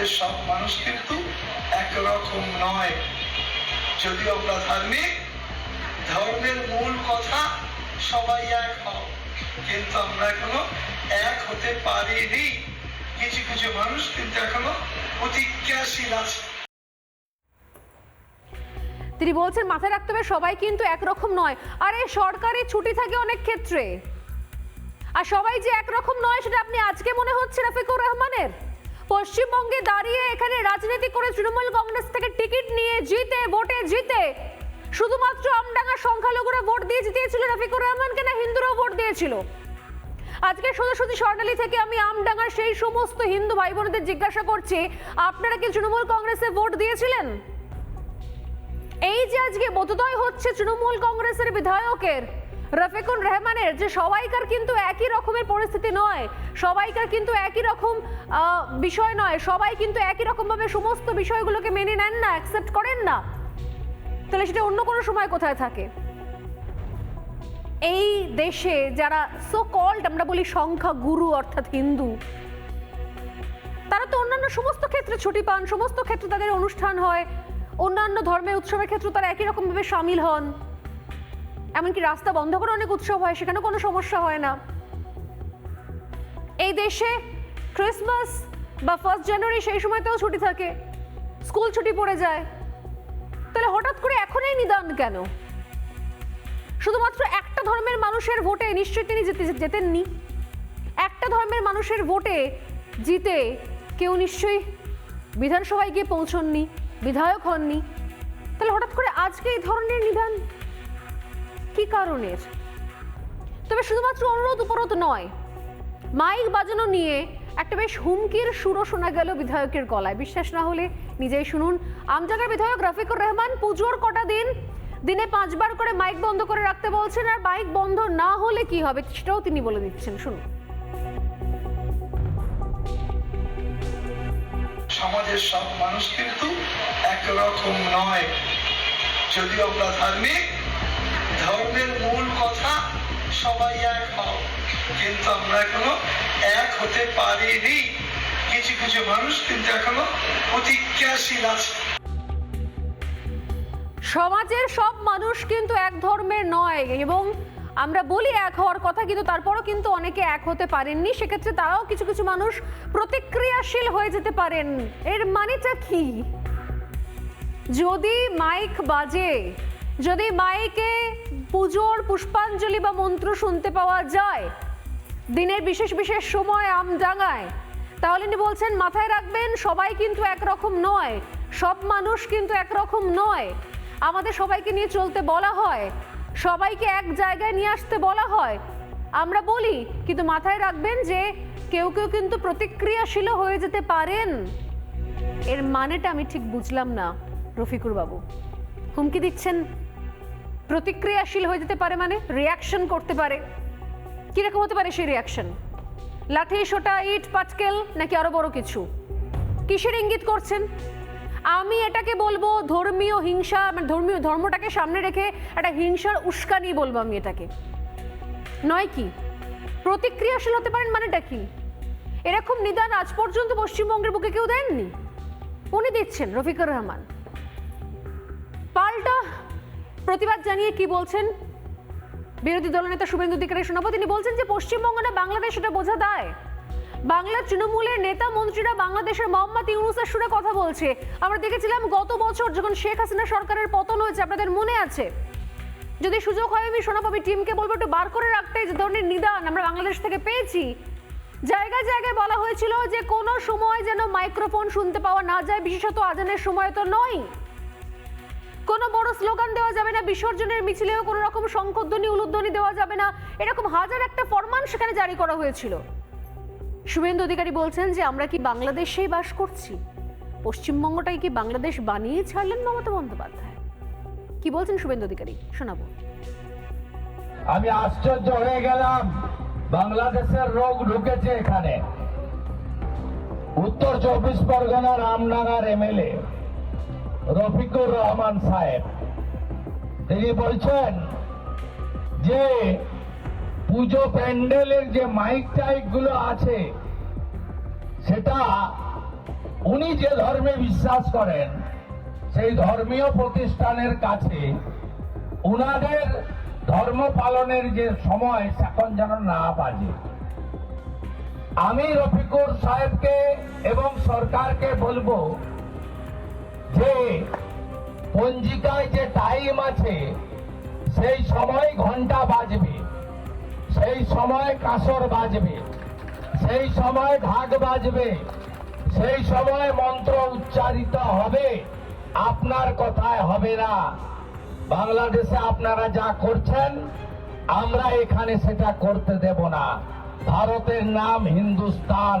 সমাজের সব মানুষ কিন্তু একরকম নয়। যদিও আমরা ধার্মিক, ধর্মের মূল কথা সবাই এক হও। কিন্তু আমরা এখনও এক হতে পারিনি। কিছু কিছু মানুষ কিন্তু এখনও প্রতিজ্ঞাশীল আছে। তিনি বলছেন, মাথায় রাখতে হবে, সবাই কিন্তু একরকম নয়। আরে, সরকারি ছুটি থাকে অনেক ক্ষেত্রে। আর সবাই যে একরকম নয়, সেটা আপনি আজকে মনে হচ্ছে, রফিকুর রহমানের? পশ্চিমবঙ্গে দাঁড়িয়ে এখানে রাজনীতি করে তৃণমূল কংগ্রেস থেকে টিকিট নিয়ে জিতে, ভোটে জিতে শুধুমাত্র আমডাঙ্গার সংখ্যালঘুরা ভোট দিয়ে জিতিয়েছিল রফিকুর রহমানকে না হিন্দুরাও ভোট দিয়েছিল? আজকে সোজাসুজি স্বর্ণালী থেকে আমি আমডাঙ্গার সেই সমস্ত হিন্দু ভাই বোনদের জিজ্ঞাসা করছি, আপনারা কি তৃণমূল কংগ্রেসে ভোট দিয়েছিলেন? এই যে আজকে বোধোদয় হচ্ছে তৃণমূল কংগ্রেসের বিধায়কের রফিকুর রহমানের যে সবাইকার কিন্তু একই রকমের পরিস্থিতি নয়, সবাইকার কিন্তু একই রকম বিষয় নয়, সবাই কিন্তু একই রকম ভাবে সমস্ত বিষয়গুলোকে মেনে নেন না অ্যাকসেপ্ট করেন না। তাহলে সেটা অন্য কোনো সময় কোথায় থাকে? এই দেশে যারা সো কল্ড আমরা বলি সংখ্যা গুরু অর্থাৎ হিন্দু, তারা তো অন্যান্য সমস্ত ক্ষেত্রে ছুটি পান, সমস্ত ক্ষেত্রে তাদের অনুষ্ঠান হয়, অন্যান্য ধর্মের উৎসবের ক্ষেত্রে তারা একই রকম ভাবে সামিল হন। এমনকি রাস্তা বন্ধ করে অনেক উৎসব হয় সেখানে কোনো সমস্যা হয় না। এই দেশে ক্রিসমাস বা ফার্স্ট জানুয়ারি সেই সময়তেও ছুটি থাকে। স্কুল ছুটি পড়ে যায়। তাহলে হঠাৎ করে এখনই নিদান কেন? শুধুমাত্র একটা ধর্মের মানুষের ভোটে নিশ্চয়ই তিনি জিতে যেতেননি একটা ধর্মের মানুষের ভোটে জিতে কেউ নিশ্চয়ই বিধানসভায় গিয়ে পৌঁছননি, বিধায়ক হননি। তাহলে হঠাৎ করে আজকে এই ধরনের নিদান কি কারণের? তবে শুধুমাত্র অনুরোধ উপরোধ নয়, মাইক বাজানো নিয়ে একটা বেশ হুমকির সুরও শোনা গেল বিধায়কের গলায়। বিশ্বাস না হলে নিজেই শুনুন। আমজাগার বিধায়ক রফিকুর রহমান পুজোর কটা দিন, দিনে পাঁচবার করে মাইক বন্ধ করে রাখতে বলছেন আর মাইক বন্ধ না হলে কি হবে সেটাও তিনি বলে দিচ্ছেন। শুনুন। সমাজের সব মানুষ কিন্তু একরকম নয়। যদিও আমরা ধার্মিক ধর্মের মূল কথা সবাই এক হও। কিন্তু আমরা এখনও এক হতে পারিনি। কিছু কিছু মানুষ কিন্তু এখনও প্রতিজ্ঞাশীল আছে। সমাজের সব মানুষ কিন্তু এক ধর্মের নয় এবং আমরা বলি এক হওয়ার কথা কিন্তু তারপরও কিন্তু অনেকে এক হতে পারেননি। সেক্ষেত্রে তারাও কিছু কিছু মানুষ প্রতিক্রিয়াশীল হয়ে যেতে পারেন। এর মানেটা কি? যদি মাইক বাজে যদি মায়েকে পুজোর পুষ্পাঞ্জলি বা মন্ত্র শুনতে পাওয়া যায়, দিনের বিশেষ বিশেষ সময় আমডাঙ্গায় তাহলে ইনি বলছেন, মাথায় রাখবেন, সবাই কিন্তু একরকম নয়, সব মানুষ কিন্তু একরকম নয়। আমাদের সবাইকে নিয়ে চলতে বলা হয়, সবাইকে এক জায়গায় নিয়ে আসতে বলা হয়। আমরা বলি, কিন্তু মাথায় রাখবেন যে কেউ কেউ কিন্তু প্রতিক্রিয়াশীল হয়ে যেতে পারেন। এর মানেটা আমি ঠিক বুঝলাম না রফিকুর বাবু হুমকি দিচ্ছেন প্রতিক্রিয়াশীল হয়ে যেতে পারে মানে রিয়াকশন করতে পারে। কীরকম হতে পারে সেই রিয়াকশন লাঠি, সোটা, ইট, পাটকেল, নাকি আরও বড় কিছু? কিসের ইঙ্গিত করছেন? আমি এটাকে বলব ধর্মীয় হিংসা মানে ধর্মীয় ধর্মটাকে সামনে রেখে একটা হিংসার উস্কানি বলব আমি এটাকে। নয় কি? প্রতিক্রিয়াশীল হতে পারেন মানেটা কি? এরকম নিদান আজ পর্যন্ত পশ্চিমবঙ্গের বুকে কেউ দেননি? উনি দিচ্ছেন রফিকুর রহমান। পাল্টা প্রতিবাদ জানিয়ে কি বলছেন বিরোধী দলনেতা শুভেন্দু অধিকারী শোনাবো তিনি বলছেন যে পশ্চিমবঙ্গ না বাংলাদেশ এটা বোঝা দেয়। বাংলার তৃণমূলের নেতা মন্ত্রীরা বাংলাদেশের মোহাম্মদ ইউনুসের সুরে কথা বলছে। আমরা দেখেছিলাম গত বছর যখন শেখ হাসিনা সরকারের পতন হয়েছে, আপনাদের মনে আছে? যদি সুযোগ হয়, আমি শোনাবো আমি টিমকে বলব একটু বার করে রাখতে যে ধরনের নিদান আমরা বাংলাদেশ থেকে পেয়েছি। জায়গায় জায়গায় বলা হয়েছিল যে কোনো সময় যেন মাইক্রোফোন শুনতে পাওয়া না যায়, বিশেষত আজানের সময় তো নয়। কোনো বড় স্লোগান দেওয়া যাবে না, বিসর্জনের মিছিলেও কোনো রকম শঙ্খধ্বনি উলুধ্বনি দেওয়া যাবে না। এরকম হাজার একটা ফরমান সেখানে জারি করা হয়েছিল। শুভেন্দু অধিকারী বলছেন যে, আমরা কি বাংলাদেশেই বাস করছি? পশ্চিমবঙ্গটাই কি বাংলাদেশ বানিয়ে ছাড়লেন মমতা বন্দ্যোপাধ্যায়? কি বলছেন শুভেন্দু অধিকারী? শোনাবো। আমি আশ্চর্য হয়ে গেলাম। বাংলাদেশের রোগ ঢুকেছে এখানে। উত্তর চব্বিশ পরগনার আমডাঙ্গার এমএলএ। রফিকুর রহমান সাহেব। তিনি বলছেন যে, পুজো প্যান্ডেলের যে মাইক টাইকগুলো আছে, সেটা উনি যে ধর্মে বিশ্বাস করেন, সেই ধর্মীয় প্রতিষ্ঠানের কাছে উনাদের ধর্ম পালনের যে সময়, এখন যেন না বাজে। আমি রফিকুর সাহেবকে এবং সরকারকে বলব যে পঞ্জিকায় যে টাইম আছে, সেই সময় ঘণ্টা বাজবে, সেই সময় কাসর বাজবে, সেই সময় ঢাক বাজবে, সেই সময় মন্ত্র উচ্চারিত হবে, আপনার কথায় হবে না। বাংলাদেশে আপনারা যা করছেন, আমরা এখানে সেটা করতে দেব না। ভারতের নাম হিন্দুস্তান।